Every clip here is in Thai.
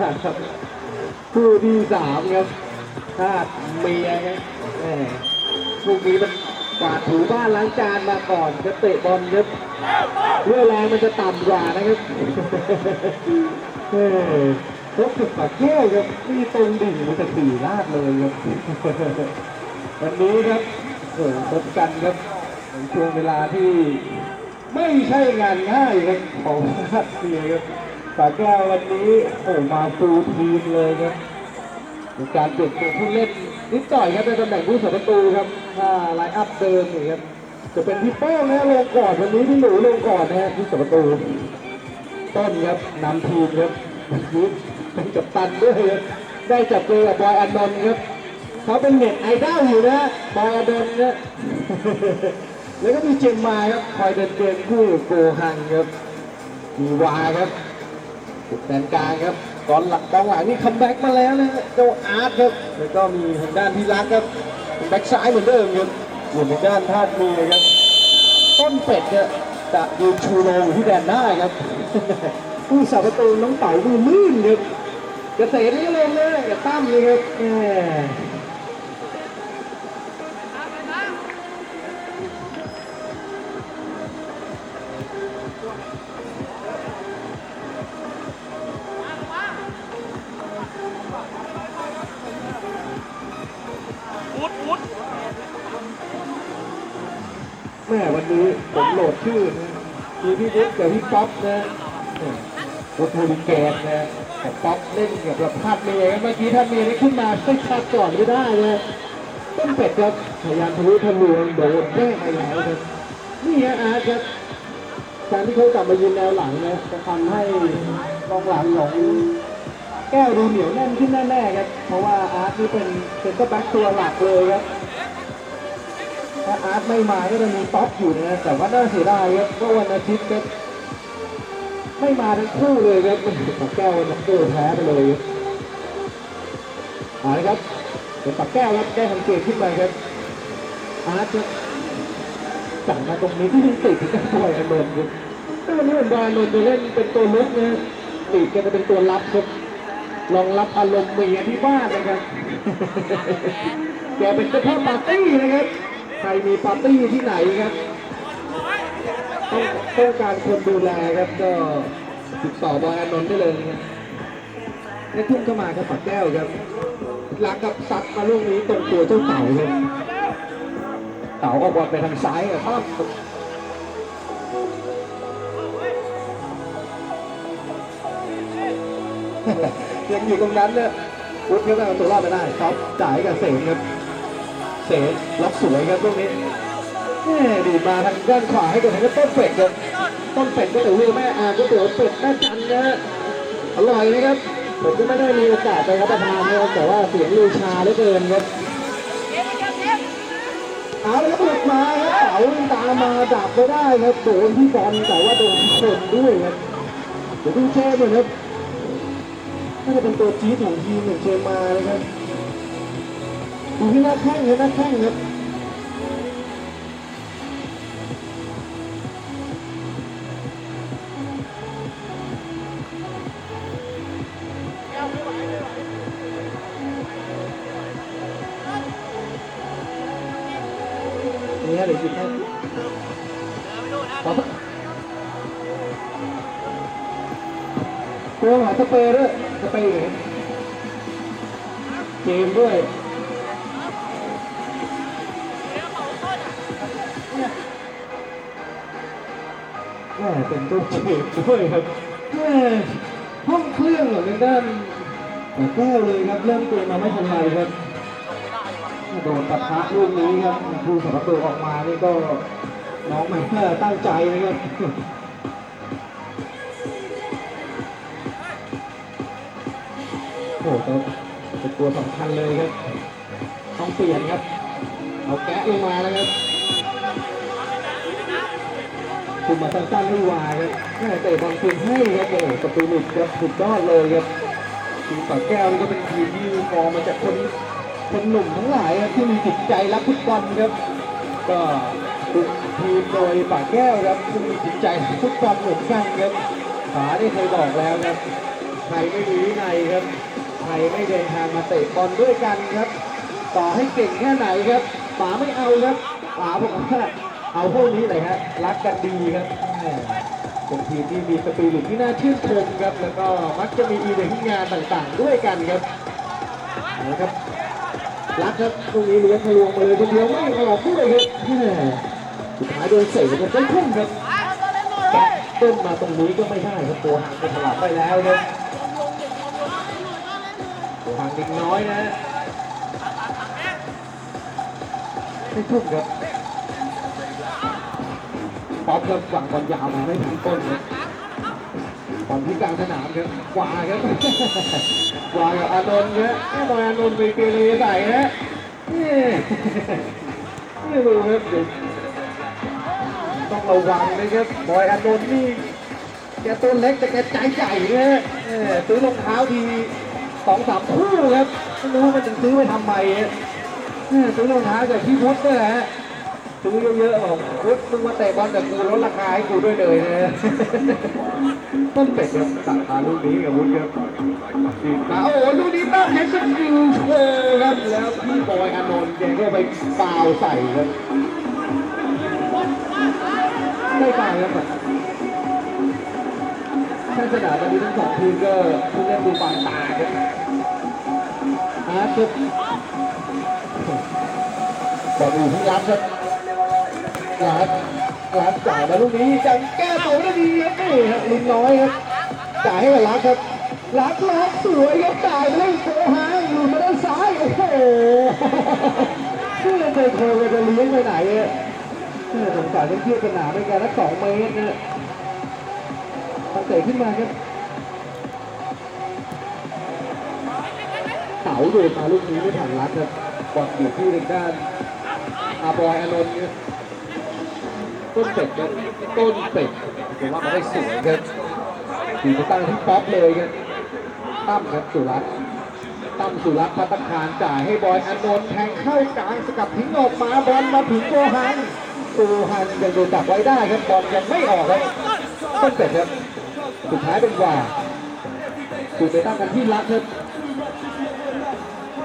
ครับคู่ที่สามครับชาติเมียครับแหมพวกนี้มันกวาดถูบ้านล้างจานมาก่อนจะเตะบอลครับเรื่องแรงมันจะต่ำกว่านะครับเออรบกับปากแก้วครับนี่ตรงดิ่งมันจะสี่ลาดเลยครับวันนี้ครับโอ้โหพบกันครับในช่วงเวลาที่ไม่ใช่งานง่ายครับของชาติเมียครับ ปาแก้ววันนี้โอ้มาฟูลทีมเลยครับมีการเปลี่ยนตัวผู้เล่นนิดหน่อยครับในตำแหน่งผู้สาประตูครับถ้าไลน์อัพเดิมนี่ครับจะเป็นพี่โป้งนะลงก่อนวันนี้พี่หนูลงก่อนนะฮะผู้สาประตูต้นครับนำทีมครับวันนี้เป็นกัปตันด้วยครับได้จับเจอกับบอยอันนนท์ครับเขาเป็นเน็ตไอดอลอยู่นะบอยอันนนท์นะแล้วก็มีเจมมาครับคอยเดินเกมคู่โกฮังครับมีวาครับ จุดแดนกลางครับกองหลังกองหลังนี่คัมแบ็กมาแล้วนะฮะเจ้าอาร์ตครับแล้วก็มีทางด้านที่รักครับเป็นแบ็กซ้ายเหมือนเดิมครับส่วนทางด้านธาตุมีครับ ต้นเป็ดเนี่ยจะยืนชูโรงอยู่ที่แดนหน้าครับผู้สาประตูน้องเต๋ามือลื่นครับเกษตรนี่ลงเลยอย่าตั้มเลยครับ ม่วันนี้ผมโหลดชื่อนะมีพี่บุ๊กกับพี่ป๊อปนะโอโทลิแกนนะแต่ป๊อปเล่นกับประพาสเมย์ครับเมื่อกี้ถ้าเมย์ได้ขึ้นมาไม่ชัดก่อนไม่ได้นะต้นเป็ดครับพยายามทะลุทะลวงโดนแก้ไปแล้วครับนี่ฮะอาร์ตครับการที่เขากลับมายืนแนวหลังนะจะทำให้กองหลังของแก้วดูเหนียวแน่นขึ้นแน่ๆครับเพราะว่าอาร์ตนี่เป็นเซนเตอร์แบ็กตัวหลักเลยครับ อาร์ตไม่มาก็จะมีป๊อปอยู่นะแต่ว่าน่าเสียดายครับเพราะวันอาทิตย์ก็ไม่มาทั้งคู่เลยครับปักแก้ววันนักเตะแพ้ไปเลยครับเอาละครับเป็นปักแก้วครับได้ทำเกมขึ้นไปครับอาร์ตครับสั่งมาตรงนี้ที่ยังติดที่กันบอยอานนท์ครับแต่วันนี้เหมือนบอยอานนท์จะเล่นเป็นตัวลุกนะติดแกจะเป็นตัวรับครับรองรับอารมณ์เมียที่บ้านนะครับแกเป็นเจ้าพ่อปาร์ตี้นะครับใครมีปาร์ตี้ที่ไหนครับต้องต้องการคนดูแลครับก็ติดต่อบอยอานนท์ได้เลยนะครับได้ทุ่มเข้ามาครับปักแก้วครับหลักกับซัดมาลูกนี้ตรงตัวเจ้าเต่าครับเต่าออกบอลไปทางซ้ายครับยังอยู่ตรงนั้นเนี่ยวุฒิก็เอาตัวรอดไปได้ท็อปจ่ายกับเสงครับ เสงล็อกสวยครับตรงนี้แม่ดีมาทางด้านขวาให้กับทางด้านต้นเป็ดครับต้นเป็ดก็เตี๋ยวเรือแม่อาก๋วยเตี๋ยวเป็ดแม่จันนะฮะอร่อยนะครับผมก็ไม่ได้มีโอกาสไปรับประทานนะครับแต่ว่าเสียงลือชาเหลือเกินครับเอาเลยครับหลุดมาครับเต๋าตามมาดับไม่ได้ครับโดนที่บอลแต่ว่าโดนที่คนด้วยครับเดี๋ยวดูเช่ด้วยครับน่าจะเป็นตัวจี๊ดของทีมอย่งเชยงมาเลยครับ ดูที่หน้าแข้งครับหน้าแข้งครับนี่ฮะเดี๋ยวหยุดให้ขอตัวหาสเปรย์ด้วยสเปรย์เกมด้วย เป็นต้นเหตุด้วยครับแม่ห้องเครื่องหลังด้านแก้วเลยครับเริ่มตัวมาไม่ทันไรครับโดนปะทะลูกนี้ครับผู้สับประตูออกมานี่ก็น้องแม่ตั้งใจนะครับโอ้โหเป็นตัวสำคัญเลยครับ ต้องเปลี่ยนครับ เอาแกะลงมาแล้วครับ คุมมาสั้นๆให้วายครับแม่เตะบอลคืนให้ครับโอ้โหประตูหลุดครับสุดยอดเลยครับทีมปากแก้วนี่ก็เป็นทีมที่ฟอร์มมาจากคนคนหนุ่มทั้งหลายครับที่มีจิตใจรักฟุตบอลครับ ก็คุมทีมโดยปากแก้วครับที่มีจิตใจรักฟุตบอลเหมือนกันครับป๋าได้เคยบอกแล้วครับใครไม่มีวินัยครับใครไม่เดินทางมาเตะบอลด้วยกันครับ ต่อให้เก่งแค่ไหนครับป๋าไม่เอาครับป๋าบอกว่า เอาพวกนี้เลยครับรักกันดีครับเป็นทีมที่มีสปิริตที่น่าชื่นชมครับ แล้วก็มักจะมีอีเวนต์งานต่างๆ ด้วยกันครับนะครับรักครับตรงนี้เลี้ยงทะลวงมาเลยคนเดียวไม่ออกด้วยครับแหม่สุดท้ายโดนเสกกันได้ทุ่มครับต้นมาตรงนี้ก็ไม่ได้ครับตัวห่างไปถลาไปแล้วครับตัวห่างเด็กน้อยนะไม่ทุ่มครับ ป๊อปครับฝั่งบอลยาวมาไม่ถึงต้นครับบอลที่กลางสนามครับกวาครับกวากับอานนท์ครับแม่บอยอานนท์ไปเกเรใส่ฮะนี่นี่ดูครับเดี๋ยวต้องระวังนะครับบอยอานนท์นี่แกตัวเล็กแต่แกใจใหญ่นะฮะเออซื้อรองเท้าทีสองสามคู่ครับไม่รู้ว่ามันจะซื้อไปทำไมฮะเออซื้อรองเท้าจากพี่วุฒิเนี่ยแหละฮะ ซื้อเยอะๆบอกวุฒิมึงมาเตะบอลกับกูลดราคาให้กูด้วยเลยนะต้นเป็ดครับตัดขาลูกนี้กับวุฒิครับดีมาโอ้โหลูกนี้ต้องเห็นสกิลโชว์ครับแล้วพี่บอยอานนท์แกก็ไปฟาวใส่ครับไม่ฟาวครับท่านสนามตอนนี้ทั้งสองทีมก็ผู้เล่นดูบางตาครับอาร์ตครับบอกอยู่ที่รับครับ รับรับจ่ายมาลูกนี้จังแก้ตัวได้ดีครับนี่ครับลิงน้อยครับจ่ายให้กับรักครับรักรักสวยครับจ่ายไปเล่นโคฮางอยู่มาด้านซ้ายโอ้โหชื่อเคยโคจะเลี้ยงไปไหนเนี่ยเออสงสารต้องเทียบสนามในการละสองเมตรเนี่ยมันเตะขึ้นมาครับเต๋าโดนมาลูกนี้ไม่ทันรัดครับบอลอยู่ที่ทางด้านอาบอยอานนท์เนี่ย ต้นเป็ดครับต้นเป็ดผมว่ามันได้สวยครับถือไปตั้งที่ป๊อปเลยครับตั้มครับสุรัตน์ตั้มสุรัตน์พัตคารจ่ายให้บอยอนนท์แทงเข้ากลางสกัดทิ้งออกมาบอลมาถึงโกฮันโกฮันยังโดนจับไว้ได้ครับบอลยังไม่ออกครับต้นเป็ดครับสุดท้ายเป็นว่าถูกไปตั้งกันที่รักครับ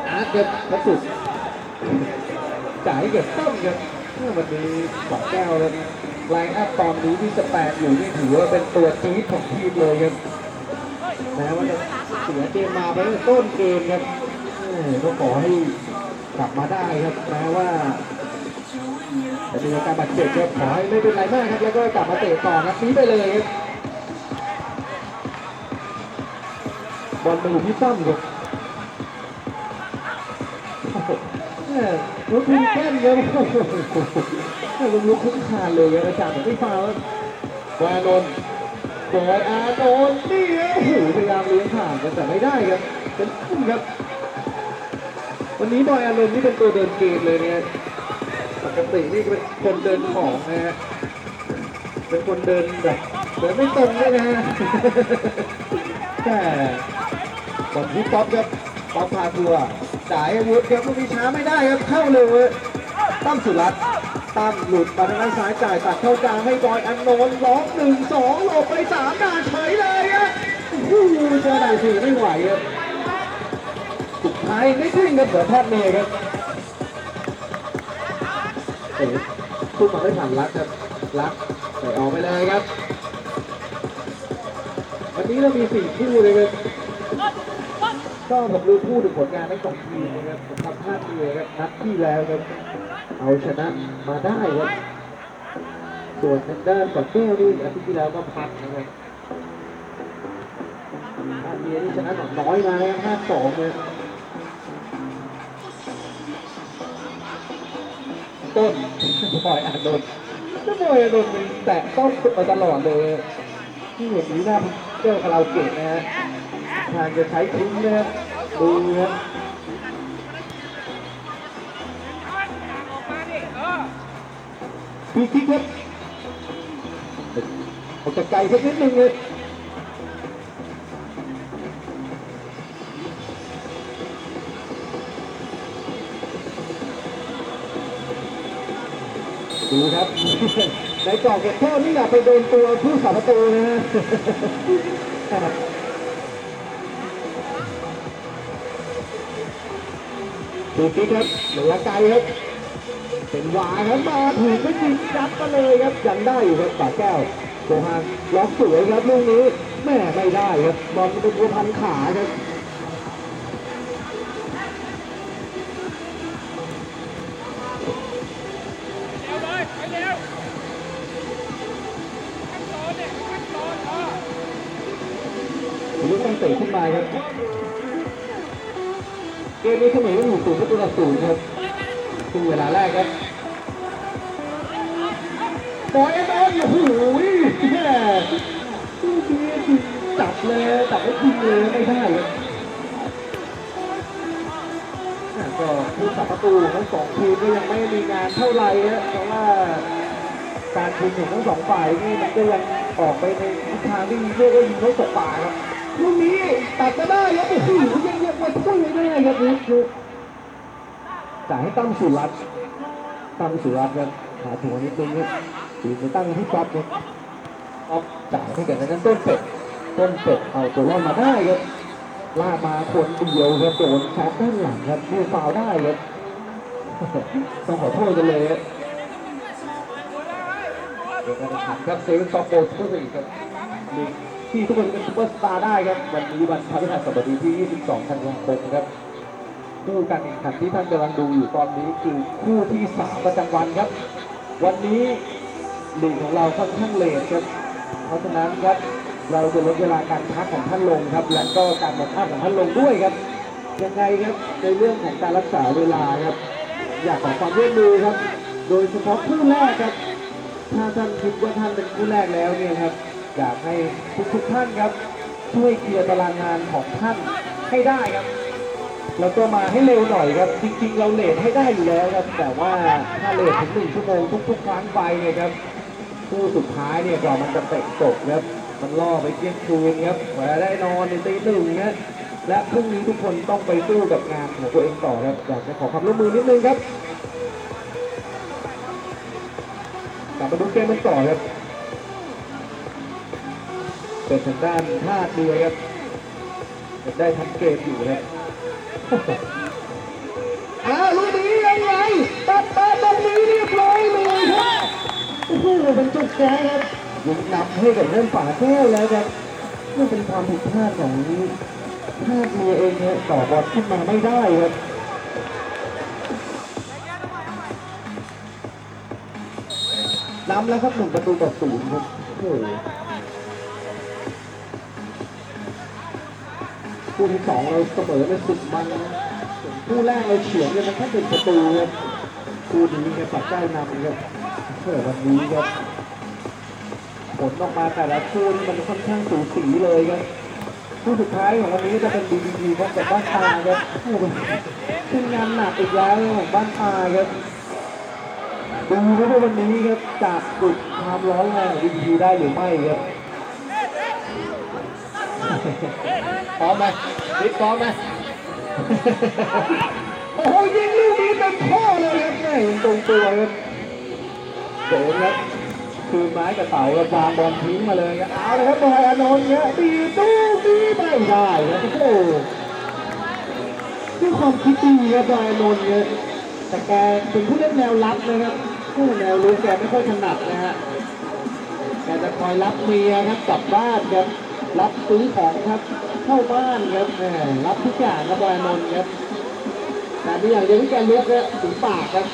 อาร์ตครับพระสุดจ่ายให้กับต้นครับ วันนี้สองแก้วครับไลน์อัพตอนนี้ที่สแปดอยู่นี่ถือว่าเป็นตัวจี๊ดของทีมเลยครับแม้ว่าจะเสียเกมมาไปตั้งต้นเกมครับเออก็ขอให้กลับมาได้ครับแม้ว่าจะมีอาการบาดเจ็บครับขอให้ไม่เป็นไรมากครับแล้วก็กลับมาเตะต่อนัดนี้ไปเลยครับบอลมาอยู่ที่ตั้มครับ แม่รถพุ่งแค่นเลยโอ้โหแม่ลุกขึ้นคานเลยอาจารย์ไม่ฟาวบออานนท์บอยอานนท์นี่โอ้โหพยายามเลี้ยงผ่านกันแต่ไม่ได้ครับเป็นพุ่งครับ วันนี้บอยอานนท์นี่เป็นตัวเดินเกมเลยเนี่ยปกตินี่เป็นคนเดินของนะฮะเป็นคนเดินแบบเดินไม่ตรงเลยนะฮะแต่บอลที่ป๊อปครับป๊อปพาทัวร์ จ่ายให้วุฒิครับลูกนี้ช้าไม่ได้ครับเข้าเลยเว้ยตั้มสุรัตน์ตั้มหลุดมาทางด้านซ้ายจ่ายตัดเข้ากลางให้บอยอันนนล็อกหนึ่งสองหลบไปสามด่านเฉยเลยอะโอ้โหเจอไหนสี่ไม่ไหวครับสุดท้ายไม่ขึ้นครับเหลือแพทย์เมย์ครับเอ๋พูดมาไม่ผ่านรักครับรักใส่ออกไปเลยครับวันนี้เรามีสี่คู่เลยครับ ก็ผมรู้พูดถึงผลงานทั้งสองทีมนะครับทำพลาดเองครับนัดที่แล้วครับเอาชนะมาได้ครับส่วนทางด้านก่อนแก้วนี่อาทิตย์ที่แล้วก็พักนะครับอาเมียนี่ชนะหนองน้อยมาแล้วห้าสองเลยต้นบอยอานนท์ก็บอยอานนท์มันแตะต้องมาตลอดเลย ที่เห็นนี้หน้าเจ้าคาราโอเกะนะฮะ ทางจะใช้ทิ้งนะครับดูครับปีคิกครับออกจากไกลสักนิดนึงเลยดูครับในกรอบเก็บโทษนี่อย่าไปโดนตัวผู้สาประตูนะฮะ ดูคิกครับระยะไกลครับ เป็นหวาครับมาถูกไม่จริงยัดมาเลยครับยังได้อยู่ครับป่าแก้วโกฮันล็อกสวยครับลูกนี้แม่ไม่ได้ครับบอลเป็นตัวพันขาครับ เกมนี้เสมอกันอยู่ศูนย์ประตูต่อศูนย์ครับครึ่งเวลาแรกครับบอยเอ็มเอ็มโอ้โหแม่ลูกนี้จับเลยจับไม่ทิ้งเลยไม่ได้ครับอะก็ผู้สับประตูทั้งสองทีมก็ยังไม่มีงานเท่าไหร่ฮะเพราะว่าการทีมของทั้งสองฝ่ายนี่มันก็ยังออกไปในทิศทางที่เรียกว่ายิงไม่ตกป่าครับลูกนี้ตัดก็ได้ครับโอ้โหยังยัง มาช่วยไม่ได้ครับนี่คือจ่ายให้ตั้มสุรัตน์ตั้มสุรัตน์ครับหาถึงนิดนึงครับทีมไปตั้งที่ป๊อปครับป๊อปจ่ายให้กับนั้นต้นเป็ดต้นเป็ดเอาตัวรอดมาได้ครับล่ามาคนเดียวครับโดนช็อตด้านหลังครับดูฟาวได้ครับต้องขอโทษกันเลยครับเดี๋ยวกันครับเซเว่นซอฟโบทุกสิ่งครับ ที่ทุกคนเป็นซุปเปอร์สตาร์ได้ครับ วันนี้วันพฤหัสบดีที่ 22 ธันวาคมครับคู่การแข่งขันที่ท่านกำลังดูอยู่ตอนนี้คือคู่ที่ 3 ประจำวันครับ วันนี้ลีกของเราค่อนข้างเลทครับ เพราะฉะนั้นครับเราจะลดเวลาการพักของท่านลงครับ และก็การหมดท่าของท่านลงด้วยครับ ยังไงครับในเรื่องของการรักษาเวลาครับ อยากขอความร่วมมือครับ โดยเฉพาะคู่แรกครับ ถ้าท่านคิดว่าท่านเป็นคู่แรกแล้วเนี่ยครับ อยากให้ทุกๆท่านครับ ช่วยเคลียร์ตารางงานของท่านให้ได้ครับ แล้วก็มาให้เร็วหน่อยครับ จริงๆ เราเลทให้ได้อยู่แล้วครับ แต่ว่าถ้าเลทถึงหนึ่งชั่วโมงทุกๆครั้งไปเนี่ยครับคู่สุดท้ายเนี่ยกว่ามันจะเตะจบครับ มันล่อไปเที่ยงคืนครับกว่าได้นอนในตีหนึ่งนะและพรุ่งนี้ทุกคนต้องไปสู้กับงานของตัวเองต่อครับอยากจะขอความร่วมมือนิดนึงครับกลับมาดูเกมมันต่อครับ เป็นทางด้านท่าเรือครับจะได้ทั้งเกมอยู่ครับอ้าวลูกนี้ยังไงตัดมาตรงนี้เรียบร้อยเลยครับโอ้โหเป็นจุดแก้ครับยิงนำให้กับเรื่องป่าแก้วแล้วครับนี่เป็นความผิดพลาดของท่าเรือเองเนี่ยต่อบอลขึ้นมาไม่ได้ครับนำแล้วครับหนึ่งประตูต่อศูนย์ครับโอ้ คู่ที่สองเราเสมอในสุดมันคู่แรกเราเฉือนกันมันแค่หนึ่งประตูครับคู่นี้ครับปัดเจ้านำครับเพื่อวันนี้ครับผลออกมาแต่ละคู่นี่มันค่อนข้างสูสีเลยครับคู่สุดท้ายของวันนี้จะเป็น BBP ครับกับบ้านตาครับคู่ขึ้นงานหนักอีกแล้วของบ้านตาครับดูว่าวันนี้ครับจะจุดความร้อนแรงของ BBP ได้หรือไม่ครับ พร้อมไหมริดพร้อมไหมโอ้โหยิงลูกนี้เต็มข้อเลยครับแม่ยิงตรงตัวครับโดนครับคือไม้กระเป๋าระวางบอลทิ้งมาเลยครับเอาเลยครับบอยอานนท์เนี่ยตีตู้ตีไม่ได้ครับโอ้โหด้วยความคิดดีครับบอยอานนท์เนี่ยแต่แกเป็นผู้เล่นแนวรับนะครับผู้แนวรู้แกไม่ค่อยถนัดนะฮะแกจะคอยรับเมียครับกลับบ้านครับรับซื้อของครับ เข้าบ้านครับรับทุกอย่างครับบอยนนท์ครับแต่มีอย่างเดียวที่แกเลือกเนี่ยถึงปากครับ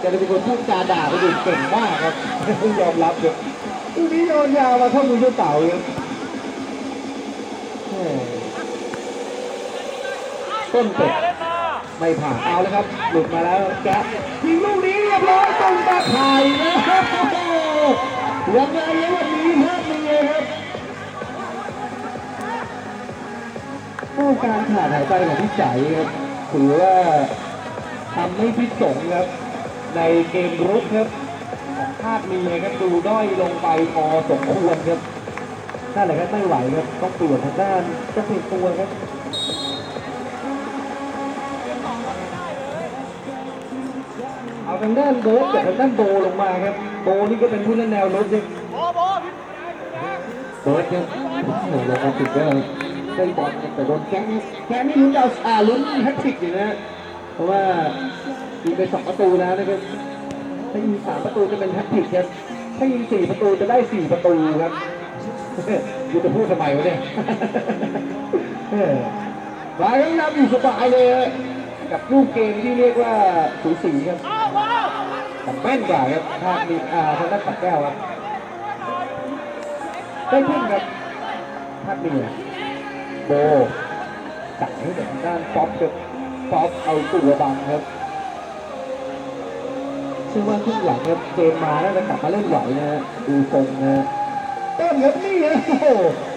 แกจะเป็นคนพูดจาด่าคนอื่นเก่งมากครับต้องยอมรับเลยทีนี้โยนยาวมาเข้ามือเจ้าเต่าเลยแหม่ต้นเป็ดเล่นมาไม่ผ่านเอาแล้วครับ หลุดมาแล้วแกะยิงลูกนี้เรียบร้อยตรงตาข่ายนะครับยังไงวันนี้ครั บนี่ครับการขาดหายไปของพี่ใจครับถือว่าทำให้พิษสงครับ ในเกมรุกครับของคาดมีครับดูด้อยลงไปพอสมควรครับนั่นแหละครับไม่ไหวครับต้องเปลี่ยนทางด้านต้องเปลี่ยนตัวครับเอาทางด้านโบ๊ทกับทางด้านโบลงมาครับโบนี่ก็เป็นผู้เล่นแนวรบครับโบโบโบครับโอ้โหเราติด ก็ได้บอลแต่โดนแก๊งแก๊งนี่ลุ้นเอาอ่าลุ้นแฮตทริกอยู่นะเพราะว่ายิงไปสองประตูแล้วนะครับถ้ายิงสามประตูจะเป็นแฮตทริกครับถ้ายิงสี่ประตูจะได้สี่ประตูครับกูจะพูดทำไมวะเนี่ยเออมาครับนำอยู่สบายเลยกับรูปเกมที่เรียกว่าสูสีครับเอาโบแต่แม่นกว่าครับภาคนี้อ่าทางด้านปัดแก้วครับได้ขึ้นครับภาคนี้ โบสั่งให้ทางด้านป๊อปครับป๊อปเอาตัวบังครับเชื่อว่าครึ่งหลังครับเจมมาแล้วจะกลับมาเล่นไหวนะฮะดูทรงนะฮะต้นครับนี่ฮะโอ้โห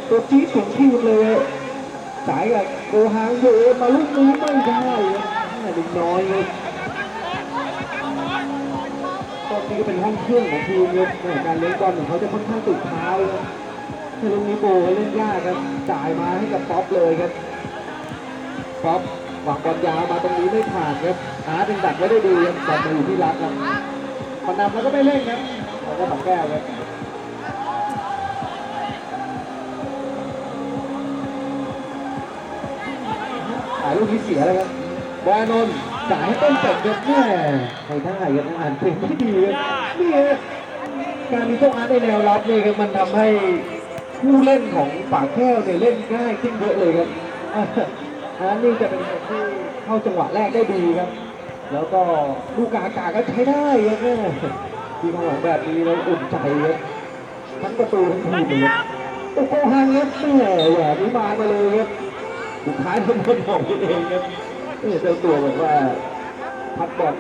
ตัวจี๊ดของทีมเลยสายกับโกฮางโยนมาลูกนี้ไม่ได้แม่เด็กน้อยครับตอนนี้ก็เป็นห้องเครื่องของทีมครับการเล่นบอลของเขาจะค่อนข้างติดเท้าครับ ถ้าลูกนี้โบเล่นยากครับ จ่ายมาให้กับป๊อปเลยครับ ป๊อปวางบอลยาวมาตรงนี้ไม่ผ่านครับอาร์ตยังดักไว้ได้ดีครับบอลมาอยู่ที่รักครับมันนำแล้วก็ไม่เล่นครับแล้วก็ปักแก้วครับถ่ายลูกนี้เสียแล้วครับบอยนนท์จ่ายให้ต้นเป็ดครับแม่ไม่ได้ครับอ่านเพลงไม่ดีครับนี่ฮะการมีโชคอาร์ตในแนวรับนี่ครับมันทำให้ ผู้เล่นของปากแก้วเนี่ยเล่นง่ายขึ้นเยอะเลยครับอาร์ตนี่จะเป็นคนที่เข้าจังหวะแรกได้ดีครับ แล้วก็ลูกกาอากาศก็ใช้ได้ครับแม่ทีมของหลังแบบนี้แล้วอุ่นใจครับทั้งประตูทั้งทีมเลยโอ้โหฮังครับแม่แหวนนี้มามาเลยครับสุดท้ายเป็นคนบอกตัวเองครับนี่เจ้าตัวบอกว่าพัดบอล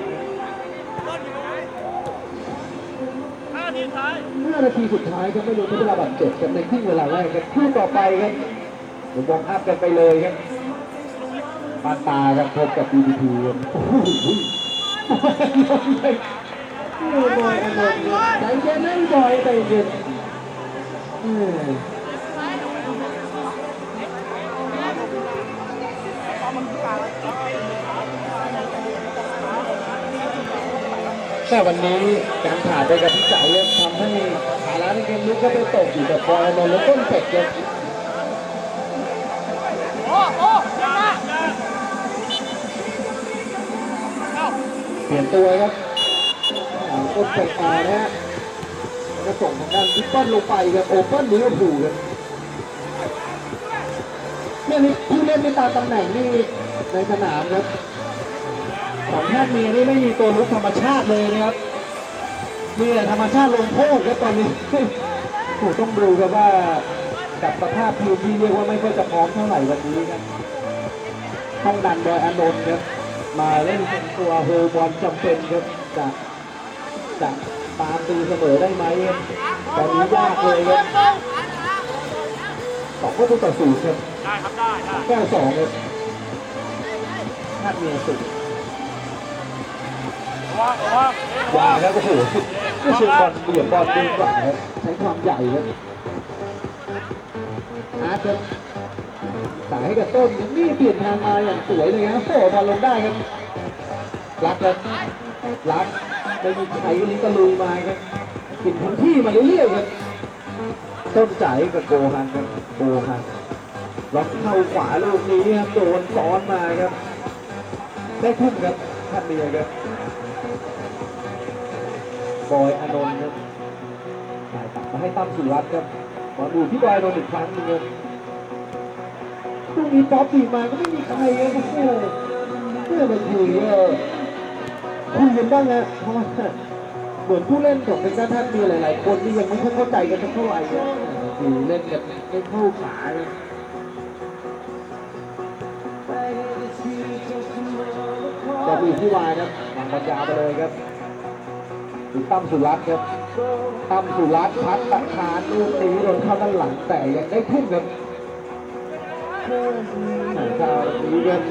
5 นาทีสุดท้ายครับไม่รู้ใช้เวลาบาดเจ็บกันในครึ่งเวลาแรกครับคู่ต่อไปครับผมวองอัพกันไปเลยครับปานตาครับพบกับ BTP ครับโอ้โหบอยอานนท์ครับใจแค่นนะบอยใจเย็น แต่วันนี้การขาดไปกับพี่จ๋าเนี่ยทำให้ฐานะในเกมลุกก็ไปตกอยู่กับบอยอานนท์และต้นเป็ดครับโอ้โอ้เดี๋ยวมาเปลี่ยนตัวครับต้นเป็ดมานะฮะจะส่งทางด้านทิปเปิลลงไปครับโอเปิลลิเวอร์พูลครับเนี่ยนี่ผู้เล่นในตามตำแหน่งนี่ในสนามครับ ของท่านเมียนี่ไม่มีตัวลุกธรรมชาติเลยนะครับมีแต่ธรรมชาติลงโทษครับตอนนี้โอ้ต้องดูครับว่ากับสภาพทีมที่เรียกว่าไม่ค่อยจะพร้อมเท่าไหร่วันนี้ครับต้องดันบอยอานนท์ครับมาเล่นเป็นตัวโฮบอลจำเป็นครับจะจะตามตีเสมอได้ไหมครับตอนนี้ยากเลยครับสองประตูต่อศูนย์ครับได้ครับได้ได้แก้วสองครับคาดเมียสุด วางว่างวางครับโอ้โหไม่เชิงบอลเบี่ยงบอลดีกว่าครับใช้ความใหญ่ครับอาร์ตครับสายให้กับต้นนี่เปลี่ยนทางมาอย่างสวยเลยครับโอ้บอลลงได้ครับรักครับรักไม่มีใครนี้ก็ลุยมาครับกินพื้นที่มาเรื่อยๆครับต้นจ่ายกับโกฮันครับโกฮันล็อกเข้าขวาลูกนี้ครับโดนซ้อนมาครับ ได้ทุ่มครับท่านเมียครับ บอยอานนท์ครับถ่ายตัดมาให้ตั้มสุรัตน์ครับมาดูที่บอยอานนท์อีกครั้งหนึงครับตรงนี้ป๊อปตีมาก็ไม่มีใครครับโอ้โหเพื่อมาคุยก็คุยกันบ้างนะเพราะว่าเหมือนผู้เล่นของเป็นด้านท่านมีหลาย ๆ คนที่ยังไม่ค่อยเข้าใจกันสักเท่าไหร่ครับคือเล่นกันไม่เข้าขาครับก็มีที่วายครับวางบอลยาไปเลยครับ ตั้มสุรัตน์ครับตั้มสุรัตน์พัดตะคานลูกนี้โดนเข้าด้านหลังแต่ยังได้ทุ่มครับแต่คราวนี้ครับ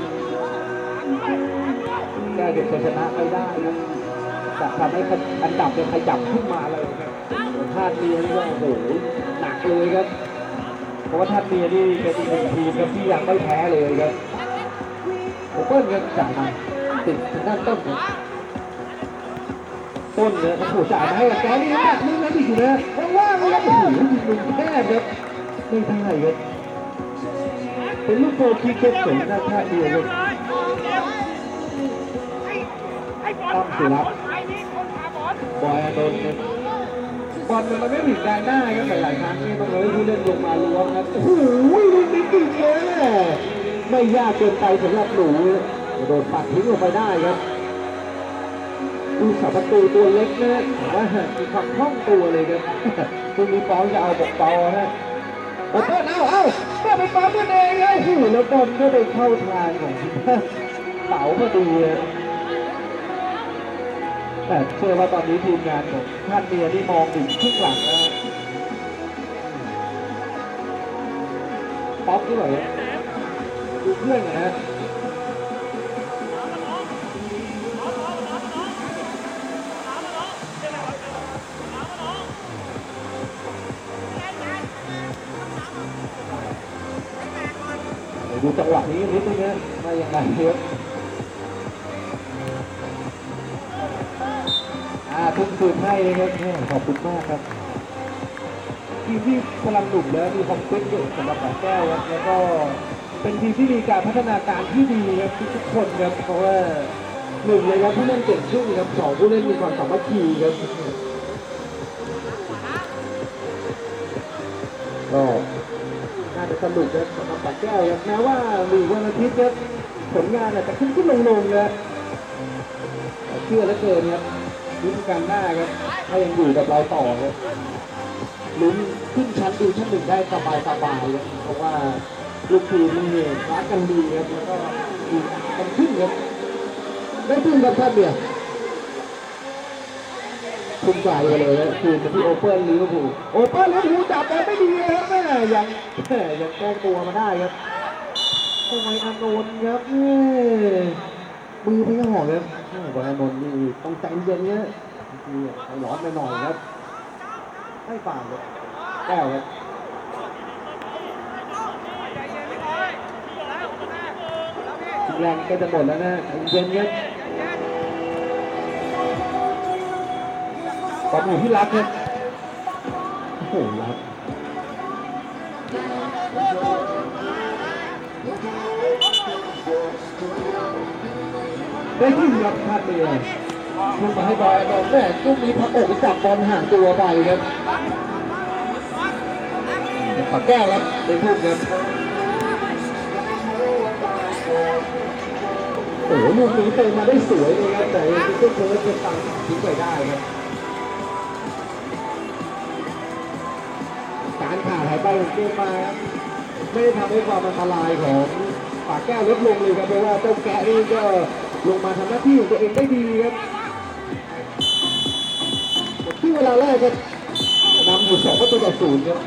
แก้เก็บชัยชนะไม่ได้ครับจะทำให้อันดับเนี่ยขยับขึ้นมาเลยครับท่าเมียนี่ก็โอ้โหหนักเลยครับ เพราะว่าท่าเมียนี่เป็นอีกหนึ่งทีมครับที่ยังไม่แพ้เลยครับผมเปิ้ลครับจายมาติดทางด้านต้นครับ ต้นเนี่ยโอ้โหจ่ายมาให้กับแกนี่นะนี่นะนี่อยู่นะว่างๆเลยครับโอ้โหยิงแคบครับไม่ได้ครับเป็นลูกโฟร์คิกครับสวยหน้าท่าเดียวครับให้บอลขาบอลไอ้นี่คนขาบอลบอยอานครับบอลมันไม่ถึงแดนหน้าครับหลายๆครั้งนี่ต้องเลยผู้เล่นลงมาล้วงครับโอ้โหลูกนี้จริงเลยไม่ยากเกินไปสำหรับหนูโดนปัดทิ้งลงไปได้ครับ ดูสาประตูตัวเล็กนะแต่ว่ามีความคล่องตัวเลยครับตรงนี้ป้องจะเอาบอกเบาฮะโอ้โหเอาเอาเมื่อไปปั๊มตัวเองเลยแล้วบอลก็ไปเข้าทางของเต๋าพอดีเลยแต่เชื่อว่าตอนนี้ทีมงานของท่านเมียนี่มองถึงครึ่งหลังป๊อปที่ไหนดูเพื่อนนะ ดูจังหวะนี้นิดนึงนะมายังไงครับอ่าทุ่มคืนให้เลยครับแม่ขอบคุณมากครับทีมที่กำลังหนุ่มแล้วมีความฟิตอยู่สำหรับสาแก้วครับแล้วก็เป็นทีมที่มีการพัฒนาการที่ดีครับทุกๆคนครับเพราะว่าหนึ่งเลยครับผู้เล่นเก่งขึ้นครับสองผู้เล่นมีความสามัคคีครับก็ สนุกครับสำหรับสาแก้วครับแม้ว่าหลีกวันอาทิตย์ครับผลงานอาจจะขึ้นขึ้นลงลงๆนะแต่เชื่อเหลือเกินครับรุ่นการหน้าครับถ้ายังอยู่กับเราต่อครับลุ้นขึ้นชั้นดูชั้นหนึ่งได้สบายสบายๆครับเพราะว่าลูกทีมนี่รักกันดีครับแล้วก็ดูกันขึ้นครับได้ขึ้นครับท่านเนี่ย คุ้มใจกันเลยนะคืนมาที่โอเปิลลิเวอร์พูลโอเปิลลิเวอร์พูลจับบอลไม่ดีครับแม่ยังแม่ยังแก้ตัวมาได้ครับโอ้ยอานนท์ครับมือไม่ห่อครับโอ้ยอานนท์นี่ต้องใจเย็นเนี่ยร้อนไปหน่อยครับให้ฝ่าเลยแก้วครับใจเย็นไม่น้อยแรงก็จะหมดแล้วนะเย็นเงี้ย อบคุณที่รักครับโอ้โหรักได้ยินครับพลาดเลยลูกมาให้บอยบอลแม่ลูกนี้พักอกจับบอลห่างตัวไปครับขอแก้วครับได้พูดครับโอ้โหลูกนี้เติมมาได้สวยเลยครับแต่ยังก็เคิร์ฟเป็นตังทิ้งไปได้ครับายไปของเกมมาครับไม่ได้ทำให้ความอันตรายของปากแก้วลดลงเลยครับเพราะว่าเจ้าแกะนี่ก็ลงมาทำหน้าที่ของตัวเองได้ดีครับที่เวลาแรกครับนำอยู่สองประตูต่อศูนย์ครับ